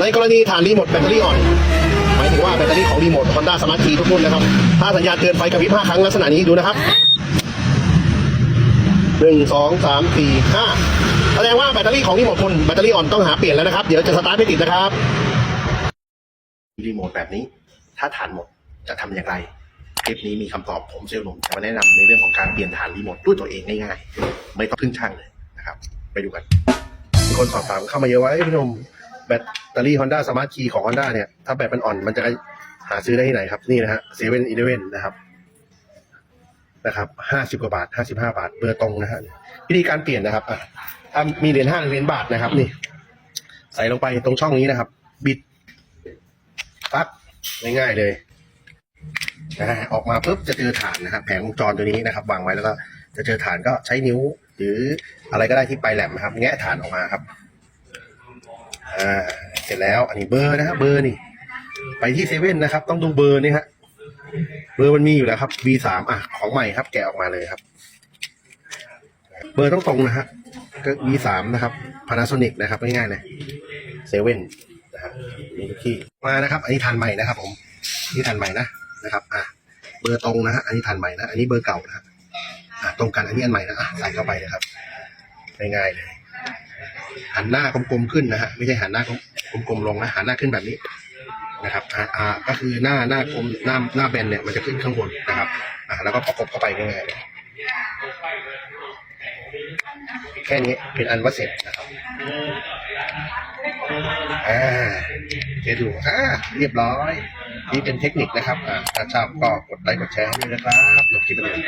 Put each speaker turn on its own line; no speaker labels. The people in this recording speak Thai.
ในกรณีฐานรีโมทแบตเตอรี่อ่อน หมายถึงว่าแบตเตอรี่ของรีโมท Honda Smart Key ทุกรุ่นนะครับ ถ้าสัญญาณเตือนไฟกระพริบ5ครั้งลักษณะนี้ดูนะครับหนึ่งสองสามสี่ห้าแสดงว่าแบตเตอรี่ของรีโมทคุณแบตเตอรี่อ่อนต้องหาเปลี่ยนแล้วนะครับ เดี๋ยวจะสตาร์ทไม่ติดนะครับ รีโมทแบบนี้ ถ้าฐานหมดจะทำอย่างไร คลิปนี้มีคำตอบผมเซลล์หนุ่มจะมาแนะนำในเรื่องของการเปลี่ยนฐานรีโมทด้วยตัวเองง่ายๆ ไม่ต้องพึ่งช่างเลยนะครับ ไปดูกันมีคนสอบถามเข้ามาเยอะว่าพี่หนุ่ม แบตเตอรี่ Honda Smart Key ของ Honda เนี่ย ถ้าแบตมันอ่อนมันจะหาซื้อได้ที่ไหนครับ นี่นะฮะเซเว่นอีเลเว่นนะครับนะครับห้าสิบกว่าบาทห้าสิบห้าบาท เบอร์ตรงนะฮะวิธีการเปลี่ยนนะครับอะถ้ามีเหรียญห้าเหรียญบาทนะครับ นี่ ใส่ลงไปตรงช่องนี้นะครับ บิดปั๊บง่ายๆเลยนะฮะออกมาปุ๊บจะเจอฐานนะครับแผงวงจรตัวนี้นะครับวางไว้แล้วก็จะเจอฐานก็ใช้นิ้ว หรืออะไรก็ได้ที่ปลายแหลมนะครับ แงะฐานออกมาครับ อ่าเสร็จแล้ว อันนี้เบอร์นะฮะเบอร์นี่ไปที่เซเว่นนะครับ ต้องดูเบอร์นี่ฮะเบอร์มันมีอยู่แล้วครับ V3 อะของใหม่ครับ แกะออกมาเลยครับ เบอร์ต้องตรงนะฮะก็ V3 นะครับ Panasonic นะครับง่ายๆเลยเซเว่นนะฮะมีทุกที่มานะครับ อันนี้ทันใหม่นะครับ ผมนี่ทันใหม่นะนะครับ อะเบอร์ตรงนะฮะอันนี้ทันใหม่นะอันนี้เบอร์เก่านะฮะอะตรงกันอันนี้อันใหม่นะอะใส่เข้าไปนะครับง่ายๆเลย หันหน้ากลมๆขึ้นนะฮะไม่ใช่หันหน้ากลมๆลงนะหันหน้าขึ้นแบบนี้นะครับอ่าก็คือหน้าหน้ากลมหน้าหน้าแบนเนี่ยมันจะขึ้นข้างบนนะครับอ่าแล้วก็ประกบเข้าไปง่ายๆแค่นี้เป็นอันว่าเสร็จนะครับอ่าเดี๋ยวดูอ่าเรียบร้อย นี่เป็นเทคนิคนะครับอ่าถ้าชอบก็กดไลค์กดแชร์ให้ด้วยนะครับลงคลิปไปเลย